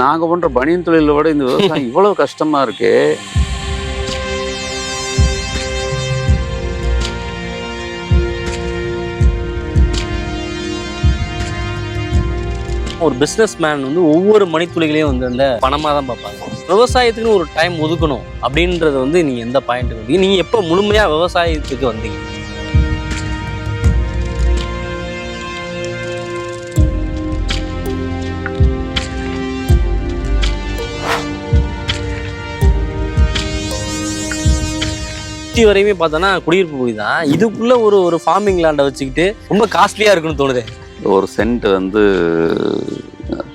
நாங்க பண்ற பனியன் தொழிலை விட இந்த விவசாயம் இவ்வளவு கஷ்டமா இருக்கு. ஒரு பிஸ்னஸ் மேன் வந்து ஒவ்வொரு மணித்துளிகளையும் வந்து அந்த பணமாக தான் பார்ப்பாங்க. விவசாயத்துக்குன்னு ஒரு டைம் ஒதுக்கணும் அப்படின்றது வந்து நீங்கள் எந்த பாயிண்ட்டுக்கு வந்தீங்க? நீங்கள் எப்போ முழுமையாக விவசாயத்துக்கு வந்தீங்க? சுற்றி வரையுமே பார்த்தோன்னா குடியிருப்பு பகுதி தான். இதுக்குள்ள ஒரு ஒரு ஃபார்மிங் லேண்டை வச்சுக்கிட்டு ரொம்ப காஸ்ட்லியாக இருக்குன்னு தோணுது. ஒரு சென்ட் வந்து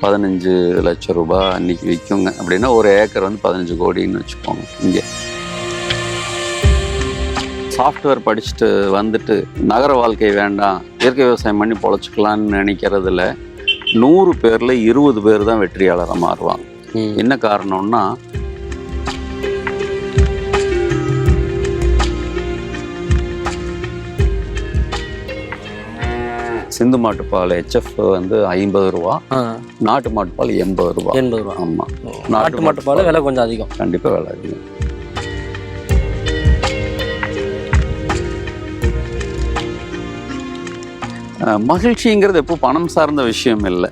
பதினஞ்சு லட்சம் ரூபாய் அன்னைக்கு விற்குங்க அப்படின்னா ஒரு ஏக்கர் வந்து பதினஞ்சு கோடின்னு வச்சுக்கோங்க இங்கே. சாஃப்ட்வேர் படிச்சுட்டு வந்துட்டு நகர வாழ்க்கை வேண்டாம். இயற்கை விவசாயம் பண்ணி பொழைச்சிக்கலான்னு நினைக்கிறதுல நூறு பேரில் இருபது பேர் தான் வெற்றியாளராக மாறுவாங்க. என்ன காரணம்னா சிந்து மாட்டுப்பால் ஹெச்எஃப் வந்து ஐம்பது ரூபா நாட்டு மாட்டுப்பால் எண்பது ரூபா. எண்பது ரூபா. ஆமாம் நாட்டு மாட்டு பால் விலை கொஞ்சம் அதிகம். கண்டிப்பாக விலை அதிகம். மகிழ்ச்சிங்கிறது எப்போ பணம் சார்ந்த விஷயம் இல்லை.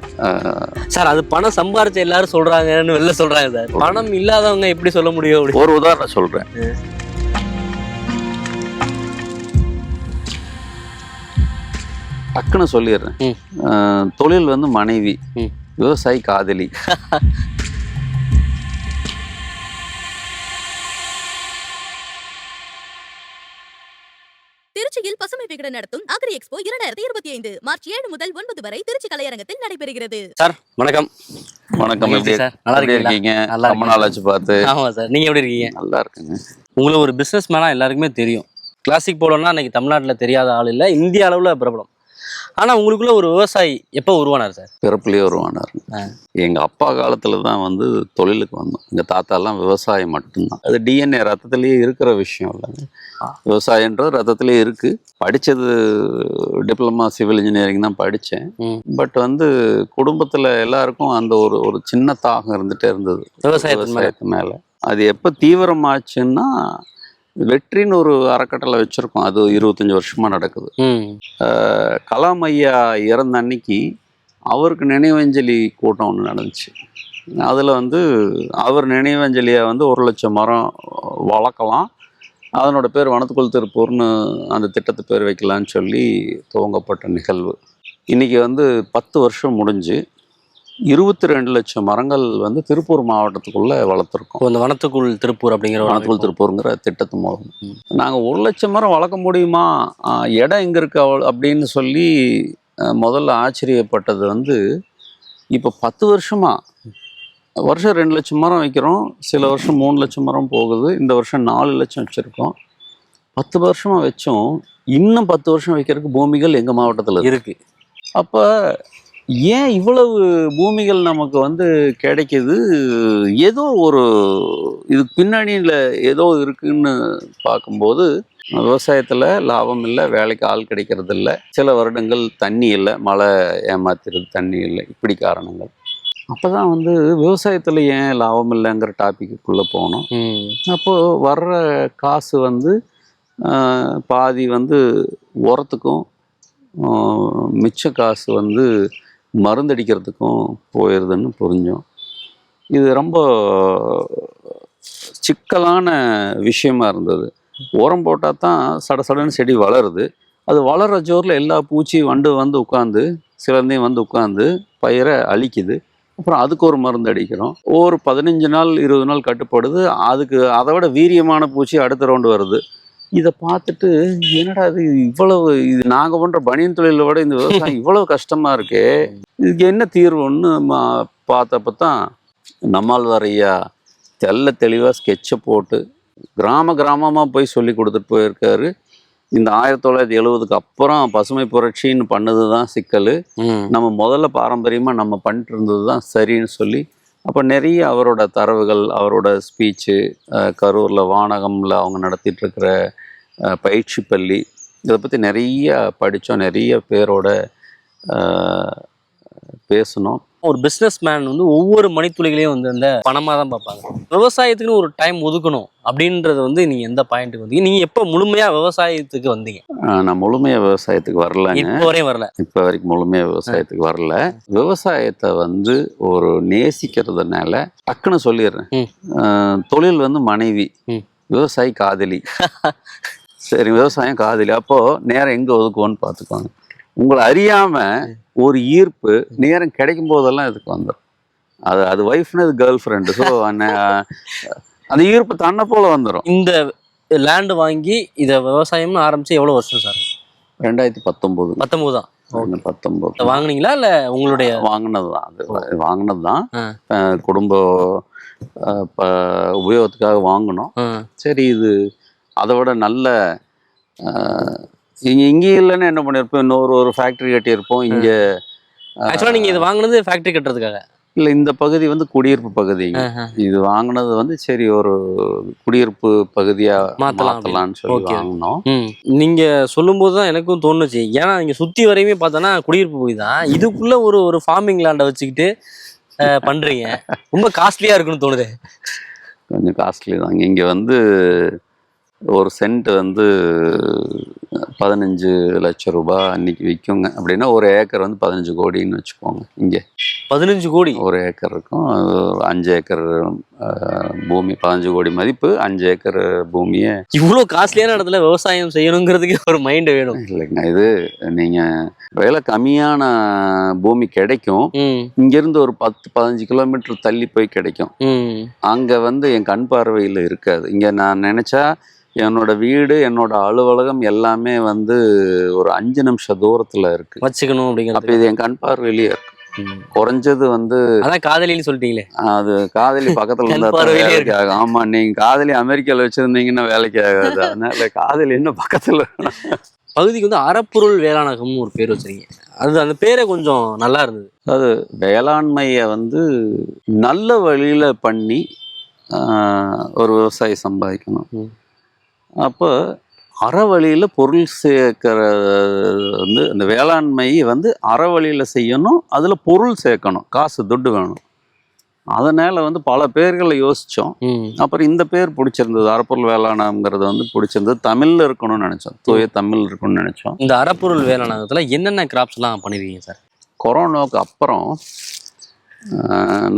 சார் அது பணம் சம்பாரிச்ச எல்லாரும் சொல்றாங்கன்னு வெளில சொல்றாங்க சார். பணம் இல்லாதவங்க எப்படி சொல்ல முடியும் ஒரு உதாரணம் சொல்கிறேன் டக்குன்னு சொல்லிடுறேன். தொழில் வந்து மனைவி. விவசாயி காதலி. திருச்சியில் பசுமை விகடன் நடத்தும் அக்ரி எக்ஸ்போ இரண்டாயிரத்தி இருபத்தி ஐந்து மார்ச் ஏழு முதல் ஒன்பது வரை திருச்சி கலையரங்கத்தில் நடைபெறுகிறது. சார் வணக்கம். வணக்கம் நல்லா இருக்கீங்க? நல்லா ரொம்ப. நாள் ஆச்சு பார்த்து. ஆமா சார் நீங்க எப்படி இருக்கீங்க? நல்லா இருக்குங்க. உங்களை ஒரு பிசினஸ் மேனா எல்லாருக்குமே தெரியும். கிளாசிக் போலோன்னா இன்னைக்கு தமிழ்நாட்டில் தெரியாத ஆள் இல்லை இந்திய அளவில் பிரபலம். ஆனா உங்களுக்குள்ள ஒரு விவசாயி எப்போ உருவானார் சார்? பிறப்புலேயே வருவானார் ஆ. எங்க அப்பா காலத்துல தான் வந்து தொழிலுக்கு வந்தோம். எங்க தாத்தா எல்லாம் விவசாயம் மட்டும்தான். அது டிஎன்ஏ ரத்தத்திலேயே இருக்கிற விஷயம் இல்லைங்க. விவசாயன்றது ரத்தத்திலேயே இருக்கு. படிச்சது டிப்ளமா சிவில் இன்ஜினியரிங் தான் படித்தேன். பட் வந்து குடும்பத்துல எல்லாருக்கும் அந்த ஒரு ஒரு சின்ன தாகம் இருந்துட்டே இருந்தது. விவசாயத்து மேல. அது எப்போ தீவிரமாச்சுன்னா வெற்றின்னு ஒரு அறக்கட்டளை வச்சிருக்கோம். அது இருபத்தஞ்சு வருஷமா நடக்குது. கலாம் ஐயா இறந்த அன்னைக்கு அவருக்கு நினைவஞ்சலி கூட்டம் ஒன்று நடந்துச்சு. அதில் வந்து அவர் நினைவஞ்சலியை வந்து ஒரு லட்சம் மரம் வளர்க்கலாம். அதனோட பேர் வனத்துக்குள் திருப்பூர்னு அந்த திட்டத்து பேர் வைக்கலான்னு சொல்லி துவங்கப்பட்ட நிகழ்வு. இன்றைக்கி வந்து பத்து வருஷம் முடிஞ்சு இருபத்தி ரெண்டு லட்சம் மரங்கள் வந்து திருப்பூர் மாவட்டத்துக்குள்ளே வளர்த்துருக்கோம். இந்த வனத்துக்குள் திருப்பூர் அப்படிங்கிற வனத்துக்குள். திருப்பூருங்கிற திட்டத்து மூலம். நாங்கள் ஒரு லட்சம் மரம் வளர்க்க முடியுமா? இடம் எங்கே இருக்கு அப்படின்னு சொல்லி முதல்ல ஆச்சரியப்பட்டது வந்து இப்போ பத்து வருஷமா வருஷம் ரெண்டு லட்சம் மரம் வைக்கிறோம் சில வருஷம் மூணு லட்சம் மரம் போகுது இந்த வருஷம் நாலு லட்சம் வச்சுருக்கோம். பத்து வருஷமா வச்சோம் இன்னும் பத்து வருஷம் வைக்கிறதுக்கு பூமிகள் எங்கள் மாவட்டத்தில் இருக்கு? இருக்கு. அப்போ ஏன் இவ்வளவு பூமிகள் நமக்கு வந்து கிடைக்குது? ஏதோ ஒரு இதுக்கு பின்னணியில் ஏதோ இருக்குன்னு பார்க்கும்போது விவசாயத்தில் லாபம் இல்லை வேலைக்கு ஆள் கிடைக்கிறது இல்லை. சில வருடங்கள் தண்ணி இல்லை மழை ஏமாத்திடுது தண்ணி இல்லை. இப்படி காரணங்கள். அப்போ தான் வந்து விவசாயத்தில் ஏன் லாபம் இல்லைங்கிற டாப்பிக்குள்ளே போனோம். ம். அப்போது வர்ற காசு வந்து பாதி வந்து உரத்துக்கும் மிச்ச காசு வந்து மருந்தடிக்கிறதுக்கும் போயிடுதுன்னு புரிஞ்சோம். இது ரொம்ப சிக்கலான விஷயமா இருந்தது. உரம் போட்டால் தான் சட சடன்னு செடி வளருது. அது வளர ஜோரில் எல்லா பூச்சி வண்டு வந்து உட்காந்து சிலந்தையும் வந்து உட்காந்து பயிரை அழிக்குது. அப்புறம் அதுக்கு ஒரு மருந்து அடிக்கிறோம். ஒரு பதினஞ்சு நாள் இருபது நாள் கட்டுப்படுது. அதுக்கு அதை விட வீரியமான பூச்சி அடுத்த ரவுண்டு வருது. இதை பார்த்துட்டு என்னடா இது? இவ்வளவு இது நாங்கள் பண்ணுற பனியன் தொழிலை விட இந்த விவசாயம் இவ்வளவு கஷ்டமா இருக்கே. இதுக்கு என்ன தீர்வுன்னு பார்த்தப்ப தான் நம்மாழ்வார் ஐயா தெள்ள தெளிவாக ஸ்கெட்சை போட்டு கிராம கிராமமாக போய் சொல்லி கொடுத்துட்டு போயிருக்காரு. இந்த ஆயிரத்தி தொள்ளாயிரத்தி எழுபதுக்கு அப்புறம் பசுமை புரட்சின்னு பண்ணது தான் சிக்கல் நம்ம முதல்ல பாரம்பரியமாக நம்ம பண்ணிட்டு இருந்தது தான் சரின்னு சொல்லி அப்போ நிறைய அவரோட தரவுகள் அவரோட ஸ்பீச்சு கரூரில் வானகமில் அவங்க நடத்திட்டு இருக்கிற பயிற்சி பள்ளி. இதை பற்றி நிறைய படித்தோம் நிறைய பேரோட அஹ், பேசினோம். ஒரு பிசினஸ் மேன் வந்து ஒவ்வொரு மணித்துளிகளையும் வந்து அந்த பணமா தான் பார்ப்பாங்க. விவசாயத்துக்குன்னு ஒரு டைம் ஒதுக்கணும் அப்படின்றது வந்து நீங்க எந்த பாயிண்ட்டுக்கு வந்தீங்க? நீங்க எப்போ முழுமையா விவசாயத்துக்கு வந்தீங்க? நான் முழுமையா விவசாயத்துக்கு வரலங்க. இப்போ வரையும் வரல. இப்போ வரைக்கும் முழுமையா விவசாயத்துக்கு வரல. விவசாயத்தை வந்து ஒரு நேசிக்கிறதுனால டக்குன்னு சொல்லிடுறேன். தொழில் வந்து மனைவி. விவசாயி காதலி. சரி விவசாயம் காதலி. அப்போ நேரம் எங்க ஒதுக்குவோன்னு பார்த்துக்கோங்க. உங்களை அறியாம ஒரு ஈர்ப்பு நேரம் கிடைக்கும் போதெல்லாம் இதுக்கு வந்துடும் அது அது ஒய்ஃப்னு அது கேர்ள் ஃப்ரெண்டு ஸோ அந்த ஈர்ப்பு தன்னை போல வந்துடும் இந்த லேண்ட் வாங்கி இதை விவசாயம்னு ஆரம்பிச்சு எவ்வளவு வருஷம் சார்? ரெண்டாயிரத்தி பத்தொம்போது. பத்தொன்பது தான் பத்தொம்போது. வாங்குனீங்களா இல்ல உங்களுடைய வாங்கினது தான் அது வாங்கினது தான். குடும்ப உபயோகத்துக்காக வாங்கினோம். சரி இது அதை விட நல்ல இங்க இங்கே இல்லைன்னு என்ன பண்ணியிருப்போம் இன்னொரு ஒரு ஃபேக்ட்ரி கட்டியிருப்போம். இங்கே ஆக்சுவலா நீங்க இது வாங்குனது ஃபேக்டரி கட்டுறதுக்காக? இல்லை இந்த பகுதி வந்து குடியிருப்பு பகுதி. இது வாங்கினது வந்து சரி ஒரு குடியிருப்பு பகுதியா மாத்தலாம் மாத்தலாம்னு சொல்லி. வாங்கினோம். ம். நீங்க சொல்லும்போது தான் எனக்கும் தோணுச்சு. ஏன்னா இங்க சுத்தி வரையுமே பார்த்தோன்னா குடியிருப்பு போய் தான். இதுக்குள்ள ஒரு ஒரு ஃபார்மிங் லேண்டை வச்சுக்கிட்டு அஹ், பண்றீங்க. ரொம்ப காஸ்ட்லியா இருக்குன்னு தோணுது. கொஞ்சம் காஸ்ட்லி தான். இங்கே வந்து ஒரு சென்ட் வந்து பதினஞ்சு லட்சம் ரூபாய் அன்னைக்கு விற்குங்க அப்படின்னா ஒரு ஏக்கர் வந்து பதினஞ்சு கோடின்னு வச்சுக்கோங்க இங்கே. பதினஞ்சு கோடி? ஒரு ஏக்கர் இருக்கும் அஞ்சு ஏக்கர் பூமி பதினஞ்சு கோடி மதிப்பு அஞ்சு ஏக்கர் பூமியை இவ்வளவு காஸ்ட்லியான இடத்துல விவசாயம் செய்யணுங்கிறதுக்கு ஒரு மைண்ட் வேணும். இல்லைங்க இது நீங்கள் விலை கம்மியான பூமி கிடைக்கும். இங்கேருந்து ஒரு பத்து பதினஞ்சு கிலோமீட்டர் தள்ளி போய் கிடைக்கும். அங்கே வந்து என் கண் பார்வையில் இருக்காது. இங்கே நான் நினச்சா என்னோட வீடு என்னோட அலுவலகம் எல்லாமே வந்து ஒரு அஞ்சு நிமிஷம் தூரத்தில் இருக்கு. வச்சுக்கணும் அப்போ அப்படிங்கிறது இது என் கண் பார்வையிலேயே இருக்கு. குறைஞ்சது வந்து அதான் காதலின்னு சொல்லிட்டீங்களே. அது காதலி பக்கத்தில் இருந்தா ஆமாம் நீங்கள் காதலி அமெரிக்காவில் வச்சுருந்தீங்கன்னா வேலைக்கு ஆகாது. அதனால காதலி இன்னும் பக்கத்தில்? பகுதிக்கு வந்து அறப்பொருள் வேளாணகம்னு ஒரு பேர் வச்சிருக்கீங்க. அது அந்த பேரே கொஞ்சம் நல்லா இருந்தது. வேளாண்மையை வந்து நல்ல வழியில் பண்ணி ஆஹ், ஒரு விவசாயி சம்பாதிக்கணும். அப்போ அற வழியில் பொருள் சேர்க்கிற வந்து அந்த வேளாண்மையை வந்து அற வழியில் செய்யணும் அதில் பொருள் சேர்க்கணும் காசு துட்டு வேணும். அதனால் வந்து பல பேர்களை யோசித்தோம் அப்புறம் இந்த பேர் பிடிச்சிருந்தது அறப்பொருள் வேளாண்மைங்கிறது வந்து பிடிச்சிருந்தது. தமிழில் இருக்கணும்னு நினச்சோம். தூய தமிழ் இருக்கணும்னு நினச்சோம். இந்த அறப்பொருள் வேளாணகத்துல என்னென்ன கிராப்ஸ் எல்லாம் பண்ணிருக்கீங்க சார் கொரோனாவுக்கு அப்புறம்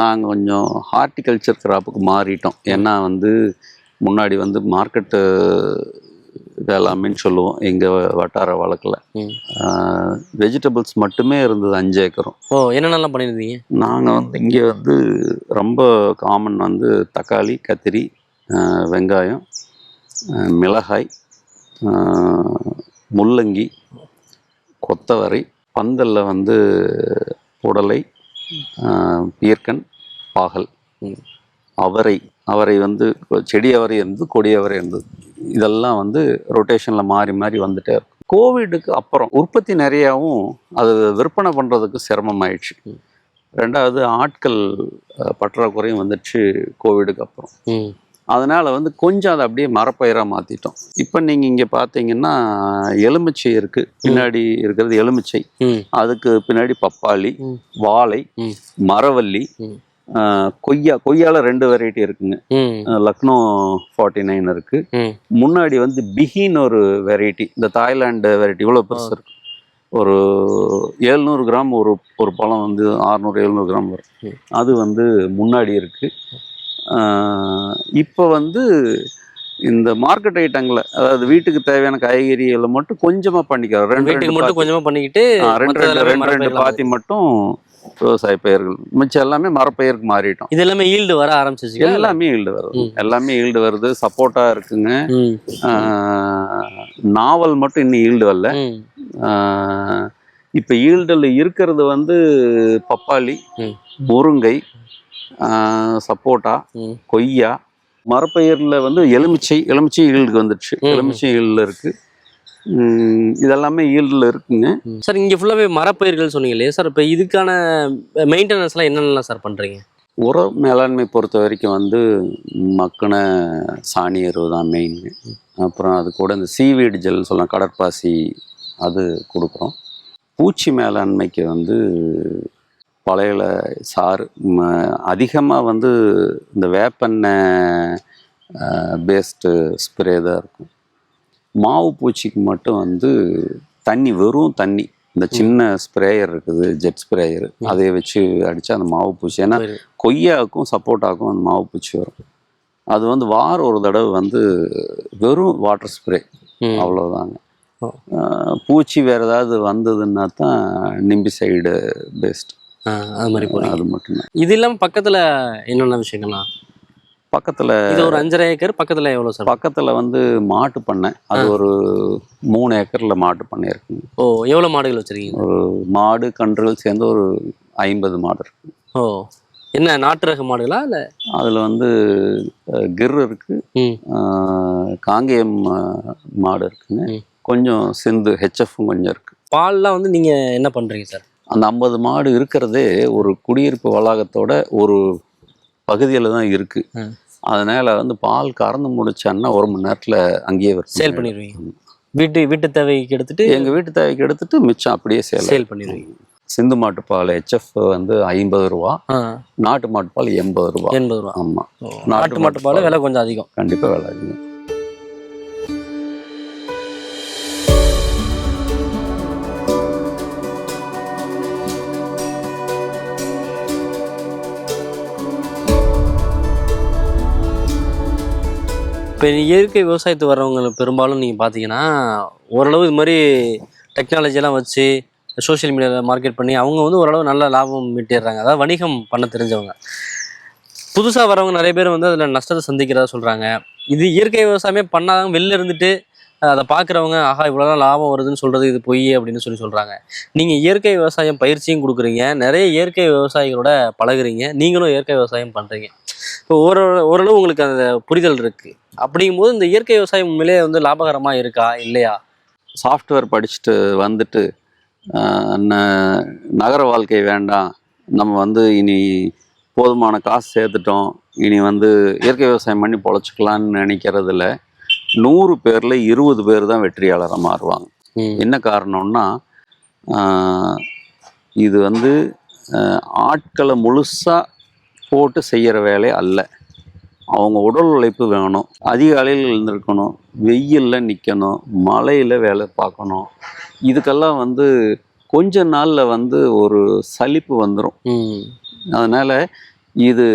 நாங்கள் கொஞ்சம் ஹார்டிகல்ச்சர் கிராப்புக்கு மாறிட்டோம். ஏன்னா வந்து முன்னாடி வந்து மார்க்கெட்டு வேளாண்மைன்னு சொல்லுவோம். எங்கள் வட்டார வழக்கில். வெஜிடபிள்ஸ் மட்டுமே இருந்தது அஞ்சு ஏக்கரும். ஓ என்னென்னலாம் பண்ணியிருந்தீங்க நாங்கள் வந்து இங்கே வந்து ரொம்ப காமன் வந்து தக்காளி கத்திரி வெங்காயம் மிளகாய் முள்ளங்கி கொத்தவரை பந்தலில் வந்து புடலை ஆஹ் பீர்க்கன் பாகல். அவரை அவரை வந்து செடி அவரை இருந்தது கொடி அவரை இருந்தது. இதெல்லாம் வந்து ரொட்டேஷனில் மாறி மாறி வந்துட்டே இருக்கும். கோவிடுக்கு அப்புறம் உற்பத்தி நிறையாவும் அது விற்பனை பண்ணுறதுக்கு சிரமமாயிடுச்சு. ரெண்டாவது ஆட்கள் பற்றாக்குறையும் வந்துடுச்சு கோவிடுக்கு அப்புறம். அதனால வந்து கொஞ்சம் அதை அப்படியே மரப்பயிராக மாற்றிட்டோம் இப்போ நீங்கள் இங்கே பார்த்தீங்கன்னா எலுமிச்சை இருக்குது பின்னாடி இருக்கிறது எலுமிச்சை. அதுக்கு பின்னாடி பப்பாளி. வாழை. மரவள்ளி கொய்யா கொய்யால ரெண்டு வெரைட்டி இருக்குங்க. லக்னோ ஃபார்ட்டி நைன் இருக்கு முன்னாடி வந்து பிஹின்னு ஒரு வெரைட்டி இந்த தாய்லாந்து வெரைட்டி இவ்வளோ பெருசு இருக்கு. ஒரு எழுநூறு கிராம் ஒரு ஒரு பழம் வந்து அறுநூறு எழுநூறு கிராம் வரும். அது வந்து முன்னாடி இருக்கு. இப்போ வந்து இந்த மார்க்கெட் ஐட்டங்களை அதாவது வீட்டுக்கு தேவையான காய்கறிகளை மட்டும் கொஞ்சமா பண்ணிக்கிறோம் ரெண்டு மட்டும். கொஞ்சமா பண்ணிக்கிட்டு ரெண்டு ரெண்டு ரெண்டு பாத்தி மட்டும் விவசாய பயிர்கள் மிச்சம் எல்லாமே மரப்பயிருக்கு மாறிட்டோம். இது எல்லாமே ஈல்டு வர ஆரம்பிச்சிச்சு எல்லாமே ஈல்டு வருது. எல்லாமே ஈல்டு வருது. சப்போட்டா இருக்குங்க. நாவல் மட்டும் இன்னும் ஈல்டு வரல. இப்ப ஈல்டில் இருக்கிறது வந்து பப்பாளி. முருங்கை சப்போட்டா கொய்யா. மரப்பயிரில் வந்து எலுமிச்சை எலுமிச்சை ஈல்டுக்கு வந்துடுச்சு. எலுமிச்சை ஈல்டில் இருக்கு. ம், இதெல்லாமே ஈல்டில் இருக்குங்க. சார் இங்க ஃபுல்லாவே மரப்பயிர்கள் சொன்னீங்க இல்லையா சார் இப்போ இதுக்கான மெயின்டெனன்ஸ்லாம் என்னென்னலாம் சார் பண்றீங்க? உர மேலாண்மை பொறுத்த வரைக்கும் வந்து மக்கின சாணி எருவு தான் மெயின் அப்புறம் அது கூட இந்த சீவீடு ஜெல் சொல்லலாம் கடற்பாசி அது கொடுக்குறோம். பூச்சி மேலாண்மைக்கு வந்து பழையில சாறு அதிகமாக வந்து இந்த வேப்பெண்ணெய் பேஸ்டு ஸ்ப்ரே தான் இருக்கும். மாவு பூச்சிக்கு மட்டும் வந்து தண்ணி வெறும் தண்ணி. இந்த சின்ன ஸ்ப்ரேயர் இருக்குது ஜெட் ஸ்ப்ரேயர். அதை வச்சு அடித்தா அந்த மாவு பூச்சி. ஏன்னா சரி. கொய்யாக்கும் சப்போட்டாக்கும் அந்த மாவு பூச்சி வரும். அது வந்து வாரம் ஒரு தடவை வந்து வெறும் வாட்டர் ஸ்ப்ரே. அவ்வளோதாங்க பூச்சி வேற ஏதாவது வந்ததுன்னா தான் நிம்பிசைடு பெஸ்ட். ஆ, அது மாதிரி அது மட்டும்தான். இது இல்லாம பக்கத்துல என்னென்ன விஷயங்கள்லாம் பக்கத்தில் இது ஒரு அஞ்சரை ஏக்கர் பக்கத்துல எவ்வளவு சார்? பக்கத்தில் வந்து மாட்டு பண்ணை. அது ஒரு மூணு ஏக்கரில் மாட்டு பண்ணை இருக்குங்க ஓ எவ்வளவு மாடுகள் வச்சிருக்கீங்க? ஒரு மாடு கன்றுகள் சேர்ந்து ஒரு ஐம்பது மாடு இருக்கு. ஓ என்ன நாட்டு ரக மாடுகளா இல்ல? அதில் வந்து கிர் இருக்கு. காங்கேயம் மாடு இருக்குங்க. கொஞ்சம் சிந்து ஹெச்எஃப்பும் கொஞ்சம் இருக்கு. பால்லாம் வந்து நீங்க என்ன பண்றீங்க சார்? அந்த ஐம்பது மாடு இருக்கிறதே ஒரு குடியிருப்பு வளாகத்தோட ஒரு பகுதியில் தான் இருக்கு. ம். அதனால வந்து பால் கறந்து முடிச்சான்னா ஒரு மணி நேரத்தில் அங்கேயே வரும் சேல் பண்ணிடுவீங்க. வீட்டு வீட்டு தேவைக்கு எடுத்துட்டு எங்க வீட்டு தேவைக்கு எடுத்துட்டு மிச்சம் அப்படியே சேல் சேல் பண்ணிடுவீங்க. சிந்து மாட்டு பால் ஹெச்எஃப் வந்து ஐம்பது ரூபா நாட்டு மாட்டு பால் எண்பது ரூபா. எண்பது ரூபா. ஆமா. ஓ, நாட்டு மாட்டு பால் விலை கொஞ்சம் அதிகம். கண்டிப்பா வேலை அதிகம். இப்போ இயற்கை விவசாயத்துக்கு வர்றவங்க பெரும்பாலும் நீங்கள் பார்த்தீங்கன்னா ஓரளவு இது மாதிரி டெக்னாலஜிலாம் வச்சு சோஷியல் மீடியாவில் மார்க்கெட் பண்ணி அவங்க வந்து ஓரளவு நல்ல லாபம் மீட்டிடுறாங்க அதாவது வணிகம் பண்ண தெரிஞ்சவங்க. புதுசாக வரவங்க நிறைய பேர் வந்து அதில் நஷ்டத்தை சந்திக்கிறதா சொல்கிறாங்க இது இயற்கை விவசாயமே பண்ணாதவங்க வெளில இருந்துட்டு அதை பார்க்குறவங்க ஆஹா இவ்வளோதான் லாபம் வருதுன்னு சொல்கிறது இது பொய் அப்படின்னு சொல்லி சொல்கிறாங்க நீங்கள் இயற்கை விவசாயம் பயிற்சியும் கொடுக்குறீங்க. நிறைய இயற்கை விவசாயிகளோட பழகுறீங்க. நீங்களும் இயற்கை விவசாயம் பண்ணுறீங்க இப்போ ஒரு ஓரளவு உங்களுக்கு அந்த புரிதல் இருக்குது அப்படிங்கும்போது இந்த இயற்கை விவசாயம் உண்மையிலே வந்து லாபகரமாக இருக்கா? இல்லையா? சாஃப்ட்வேர் படிச்சுட்டு வந்துட்டு நகர வாழ்க்கை வேண்டாம். நம்ம வந்து இனி போதுமான காசு சேர்த்துட்டோம். இனி வந்து இயற்கை விவசாயம் பண்ணி பொழைச்சிக்கலான்னு நினைக்கிறதுல நூறு பேரில் இருபது பேர் தான் வெற்றியாளராக மாறுவாங்க. என்ன காரணம்னா இது வந்து ஆட்களை முழுசாக போட்டு செய்கிற வேலை அல்ல. அவங்க உடல் உழைப்பு வேணும் அதிகாலையில் எழுந்திருக்கணும் வெயிலில் நிற்கணும் மழையில் வேலை பார்க்கணும். இதுக்கெல்லாம் வந்து கொஞ்ச நாளில் வந்து ஒரு சலிப்பு வந்துடும் அதனால் இது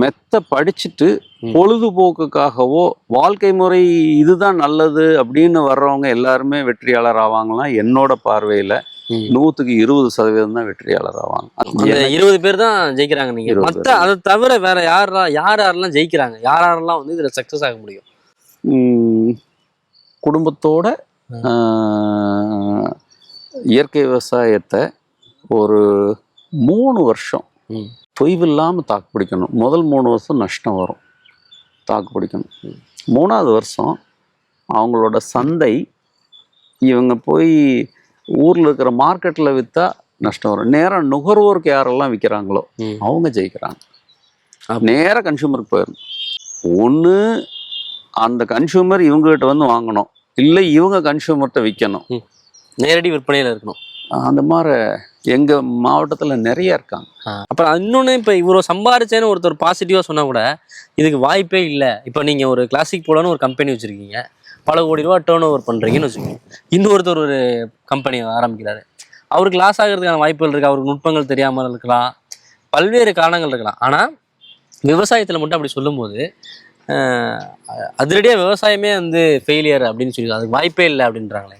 மெத்த படிச்சுட்டு. பொழுதுபோக்குக்காகவோ வாழ்க்கை முறை இதுதான் நல்லது அப்படின்னு வர்றவங்க எல்லாருமே வெற்றியாளர் ஆவாங்களாம் என்னோட பார்வையில். நூற்றுக்கு இருபது சதவீதம் தான் வெற்றியாளர் ஆவாங்க இருபது பேர் தான் ஜெயிக்கிறாங்க நீங்க இருபது மத்த பேர். அதை தவிர வேற யார் யார் யாரெல்லாம் ஜெயிக்கிறாங்க யார் யாரெல்லாம் வந்து இதுல சக்சஸ் ஆக முடியும் குடும்பத்தோட இயற்கை விவசாயத்தை ஒரு மூணு வருஷம். தொய்வில்லாமல் தாக்கு பிடிக்கணும். முதல் மூணு வருஷம் நஷ்டம் வரும். தாக்கு பிடிக்கணும். மூணாவது வருஷம் அவங்களோட சந்தை இவங்க போய் ஊரில் இருக்கிற மார்க்கெட்டில் விற்றா நஷ்டம் வரும். நேராக நுகர்வோருக்கு யாரெல்லாம் விற்கிறாங்களோ. அவங்க ஜெயிக்கிறாங்க. நேராக கன்சூமருக்கு போயிடணும். ஒன்று அந்த கன்சூமர் இவங்ககிட்ட வந்து வாங்கணும். இல்லை இவங்க கன்சூமர்கிட்ட விற்கணும் நேரடி விற்பனையில இருக்கணும். அந்த மாதிரி எங்கள் மாவட்டத்தில் நிறைய இருக்காங்க. அப்புறம் இன்னொன்று இப்போ இவ்வளோ சம்பாரிச்சேன்னு ஒருத்தர் பாசிட்டிவாக சொன்னா கூட இதுக்கு வாய்ப்பே இல்லை. இப்போ நீங்கள் ஒரு கிளாசிக் போலன்னு ஒரு கம்பெனி வச்சுருக்கீங்க. பல கோடி ரூபா டேர்ன் ஓவர் பண்ணுறீங்கன்னு வச்சுக்கோங்க. இன்னொருத்தர் ஒரு கம்பெனி ஆரம்பிக்கிறாரு. அவருக்கு லாஸ் ஆகிறதுக்கான வாய்ப்புகள் இருக்குது அவருக்கு நுட்பங்கள் தெரியாமல் இருக்கலாம். பல்வேறு காரணங்கள் இருக்கலாம். ஆனால் விவசாயத்தில் மட்டும் அப்படி சொல்லும்போது அதிரடியாக விவசாயமே வந்து ஃபெயிலியர் அப்படின்னு சொல்லி அதுக்கு வாய்ப்பே இல்லை அப்படின்றாங்களே.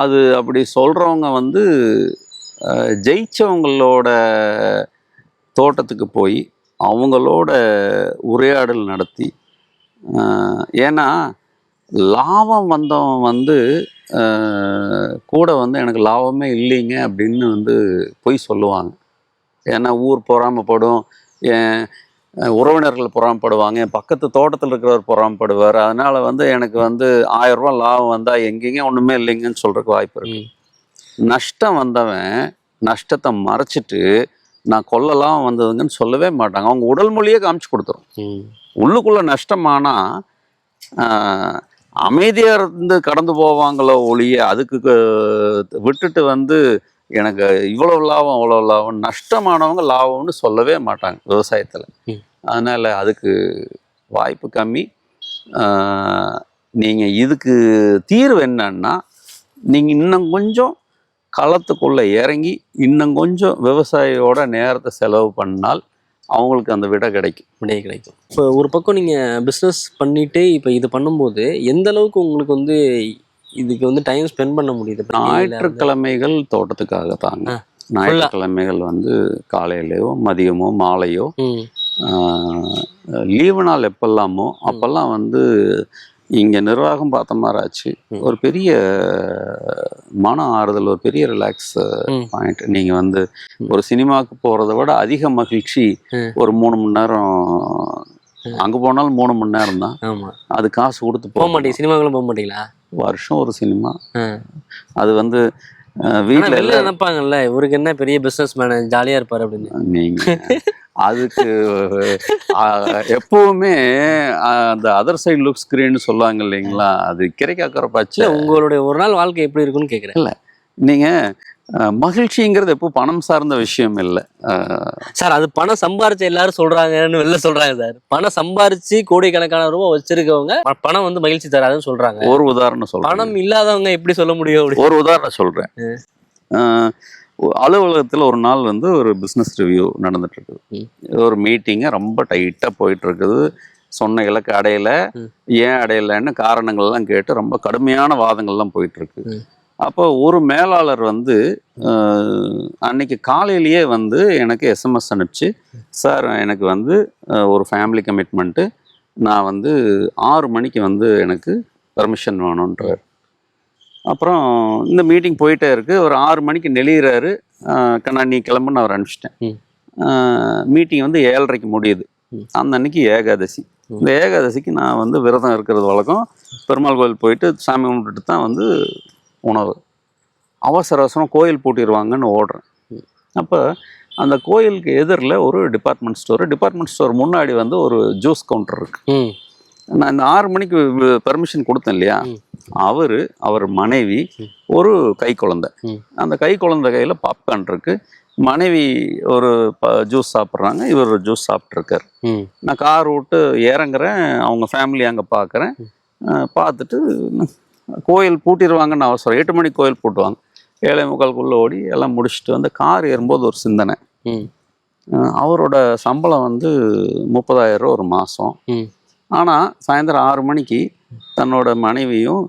அது அப்படி சொல்கிறவங்க வந்து ஜெயித்தவங்களோட ஜெயிச்சவங்களோட தோட்டத்துக்கு போய் அவங்களோட உரையாடல் நடத்தி ஏன்னா லாபம் வந்தவன் வந்து கூட வந்து எனக்கு லாபமே இல்லைங்க அப்படின்னு வந்து போய் சொல்லுவாங்க. ஏன்னா ஊர் பொறாமைப்படும் உறவினர்கள் பொறாமப்படுவாங்க என் பக்கத்து தோட்டத்தில் இருக்கிறவர் பொறாமப்படுவார் அதனால வந்து எனக்கு வந்து ஆயிரம் ரூபாய் லாபம் வந்தால் எங்கேங்க ஒன்றுமே இல்லைங்கன்னு சொல்றதுக்கு வாய்ப்பு இருக்கு. நஷ்டம் வந்தவன் நஷ்டத்தை மறைச்சிட்டு நான் கொல்லலாம் வந்ததுங்கன்னு சொல்லவே மாட்டாங்க. அவங்க உடல் மொழியே காமிச்சு கொடுத்துரும். உள்ளுக்குள்ள நஷ்டமானா ஆஹ், அமைதியா இருந்து கடந்து போவாங்களோ ஒழிய அதுக்கு விட்டுட்டு வந்து எனக்கு இவ்வளவு லாபம் அவ்வளோ லாபம் நஷ்டமானவங்க லாபம்னு சொல்லவே மாட்டாங்க விவசாயத்தில். அதனால் அதுக்கு வாய்ப்பு கம்மி. நீங்கள் இதுக்கு தீர்வு என்னன்னா நீங்கள் இன்னும் கொஞ்சம் களத்துக்குள்ளே இறங்கி இன்னும் கொஞ்சம் விவசாயியோட நேரத்தை செலவு பண்ணால் அவங்களுக்கு அந்த விடை கிடைக்கும். விடை கிடைக்கும். இப்போ ஒரு பக்கம் நீங்கள் பிஸ்னஸ் பண்ணிட்டு இப்போ இது பண்ணும்போது எந்த அளவுக்கு உங்களுக்கு வந்து இதுக்கு வந்து டைம் ஸ்பெண்ட் பண்ண முடியுது. நீங்க ஞாயிற்றுக்கிழமைகள் தோட்டத்துக்காக தாங்க. ஞாயிற்றுக்கிழமைகள் வந்து காலையிலையோ மதியமோ மாலையோ லீவு நாள் எப்பெல்லாமோ அப்பெல்லாம் வந்து இங்கே நிர்வாகம் பார்த்த மாதிரி ஆச்சு. ஒரு பெரிய மன ஆறுதல் ஒரு பெரிய ரிலாக்ஸ். பாயிண்ட் நீங்கள் வந்து ஒரு சினிமாவுக்கு போகிறத விட அதிக மகிழ்ச்சி. ஒரு மூணு மணி நேரம் அங்கே போனாலும் மூணு மணி நேரம் தான். அது காசு கொடுத்து போக போக மாட்டீங்க சினிமாக்குள்ள போக மாட்டீங்களா? வருஷம் ஒரு சினிமா. அது வந்து வீட்டில் வெளில நினைப்பாங்கல்ல இவருக்கு என்ன பெரிய பிசினஸ் மேன் ஜாலியா இருப்பாரு அப்படின்னு. நீங்க அதுக்கு எப்பவுமே அந்த அதர் சைடு லுக் ஸ்கிரீன் சொல்லுவாங்க இல்லைங்களா? அது கிடைக்காக்கிற இல்ல பட்ச உங்களுடைய ஒரு நாள் வாழ்க்கை எப்படி இருக்குன்னு கேக்குறேன். நீங்க அஹ், மகிழ்ச்சிங்கிறது எப்போ பணம் சார்ந்த விஷயம் இல்லை. சார் அது பணம் சம்பாரிச்சு எல்லாரும் சொல்றாங்கன்னு வெளில சொல்றாங்க சார். பணம் சம்பாரிச்சு கோடிக்கணக்கான ரூபாய் வச்சிருக்கவங்க பணம் வந்து மகிழ்ச்சி தராதுன்னு சொல்றாங்க. ஒரு உதாரணம் சொல்றேன். பணம் இல்லாதவங்க எப்படி சொல்ல முடியும் ஒரு உதாரணம் சொல்றேன். அலுவலகத்துல ஒரு நாள் வந்து ஒரு பிசினஸ் ரிவ்யூ நடந்துட்டு இருக்குது. ஒரு மீட்டிங்க ரொம்ப டைட்டா போயிட்டு இருக்குது சொன்ன இலக்கு அடையல. ஏன் அடையலைன்னு காரணங்கள்லாம் கேட்டு ரொம்ப கடுமையான வாதங்கள்லாம் போயிட்டு இருக்கு. அப்போ ஒரு மேலாளர் வந்து அன்னைக்கு காலையிலேயே வந்து எனக்கு எஸ்எம்எஸ் அனுப்பிச்சு சார் எனக்கு வந்து ஒரு ஃபேமிலி கமிட்மெண்ட்டு நான் வந்து ஆறு மணிக்கு வந்து எனக்கு பெர்மிஷன் வேணுன்றார் அப்புறம் இந்த மீட்டிங் போயிட்டே இருக்கு. ஒரு ஆறு மணிக்கு நெளிகிறாரு கண்ணா நீ கிளம்புன்னு அவர் அனுப்பிச்சிட்டேன். மீட்டிங் வந்து ஏழரைக்கு முடியுது. அந்த அன்னைக்கு ஏகாதசி. இந்த ஏகாதசிக்கு நான் வந்து விரதம் இருக்கிறது வழக்கம். பெருமாள் கோயில் போயிட்டு சாமி கும்பிட்டுட்டு தான் வந்து உணவு. அவசர அவசரம் கோயில் பூட்டிடுவாங்கன்னு ஓடுறேன். அப்போ அந்த கோயிலுக்கு எதிரில் ஒரு டிபார்ட்மெண்ட் ஸ்டோர் டிபார்ட்மெண்ட் ஸ்டோர் முன்னாடி வந்து ஒரு ஜூஸ் கவுண்டர் இருக்கு. நான் இந்த ஆறு மணிக்கு பெர்மிஷன் கொடுத்தேன் இல்லையா. அவர் அவர் மனைவி. ஒரு கை குழந்தை. அந்த கை குழந்தை கையில் பாப்கார்ன் இருக்கு. மனைவி ஒரு ஜூஸ் சாப்பிட்றாங்க. இவர் ஒரு ஜூஸ் சாப்பிட்ருக்காரு நான் கார் விட்டு இறங்குறேன். அவங்க ஃபேமிலி அங்கே பார்க்குறேன் பார்த்துட்டு கோயில் பூட்டிடுவாங்கன்னு அவசரம் எட்டு மணிக்கு கோயில் பூட்டுவாங்க. ஏழை முக்கால்குள்ளே ஓடி எல்லாம் முடிச்சுட்டு வந்து கார் ஏறும்போது ஒரு சிந்தனை. அவரோட சம்பளம் வந்து முப்பதாயிரம் ரூபா ஒரு மாதம் ஆனால் சாயந்தரம் ஆறு மணிக்கு தன்னோட மனைவியும்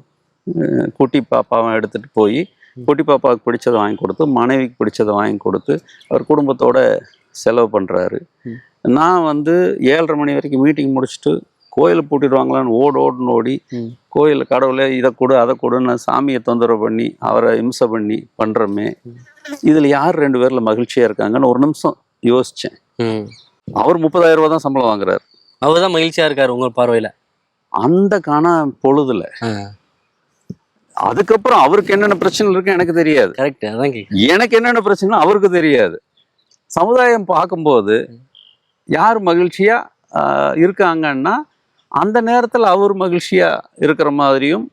குட்டி பாப்பாவும் எடுத்துகிட்டு போய் குட்டி பாப்பாவுக்கு பிடிச்சதை வாங்கி கொடுத்து மனைவிக்கு பிடிச்சதை வாங்கி கொடுத்து அவர் குடும்பத்தோட செலவு பண்ணுறாரு. நான் வந்து ஏழரை மணி வரைக்கும் மீட்டிங் முடிச்சுட்டு கோயிலை பூட்டிடுவாங்களான்னு ஓடு ஓடுன்னு ஓடி. கோயில் கடவுளே இதை கொடு அதை கொடுன்னு சாமியை தொந்தரவு பண்ணி அவரை இம்சை பண்ணி பண்ணுறோமே இதில் யார் ரெண்டு பேரில் மகிழ்ச்சியாக இருக்காங்கன்னு ஒரு நிமிஷம் யோசித்தேன் அவர் முப்பதாயிரம் ரூபா தான் சம்பளம் வாங்குறாரு. அவர் தான் மகிழ்ச்சியா இருக்காரு உங்க பார்வையில? அந்த காண பொழுதுல அதுக்கப்புறம் அவருக்கு என்னென்ன பிரச்சனை இருக்கு எனக்கு தெரியாது. கரெக்ட் அதான் எனக்கு என்னென்ன பிரச்சனை அவருக்கு தெரியாது. சமுதாயம் பார்க்கும்போது யார் மகிழ்ச்சியா இருக்காங்கன்னா அந்த நேரத்தில் அவர் மகிழ்ச்சியா இருக்கிற மாதிரியும்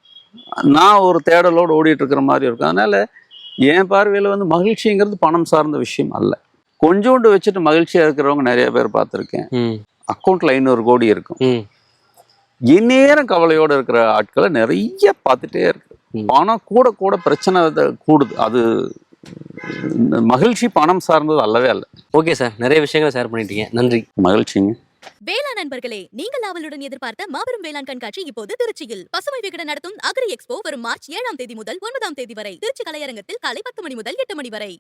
நான் ஒரு தேடலோடு ஓடிட்டு இருக்கிற மாதிரி இருக்கும். அதனால என் பார்வையில் வந்து மகிழ்ச்சிங்கிறது பணம் சார்ந்த விஷயம் அல்ல. கொஞ்சோண்டு வச்சுட்டு மகிழ்ச்சியா இருக்கிறவங்க நிறைய பேர் பார்த்துருக்கேன். ம். அக்கௌண்ட்ல ஐநூறு கோடி இருக்கும். இந்நேரம் கவலையோட இருக்கிற ஆட்களை நிறைய பார்த்துட்டே இருக்கு. பணம் கூட கூட பிரச்சனை கூடுது. அது மகிழ்ச்சி பணம் சார்ந்தது அல்லவே அல்ல. Okay sir. நிறைய விஷயங்களை ஷேர் பண்ணிட்டீங்க. நன்றி. மகிழ்ச்சிங்க. வேளாண் நண்பர்களே நீங்கள் அவளுடன் எதிர்பார்த்த மாபெரும் வேளாண் கண்காட்சி இப்போது திருச்சியில். பசுமை விகடன் நடத்தும் அக்ரி எக்ஸ்போ வரும் மார்ச் ஏழாம் தேதி முதல் ஒன்பதாம் தேதி வரை. திருச்சி கலையரங்கத்தில் காலை பத்து மணி முதல் எட்டு மணி வரை.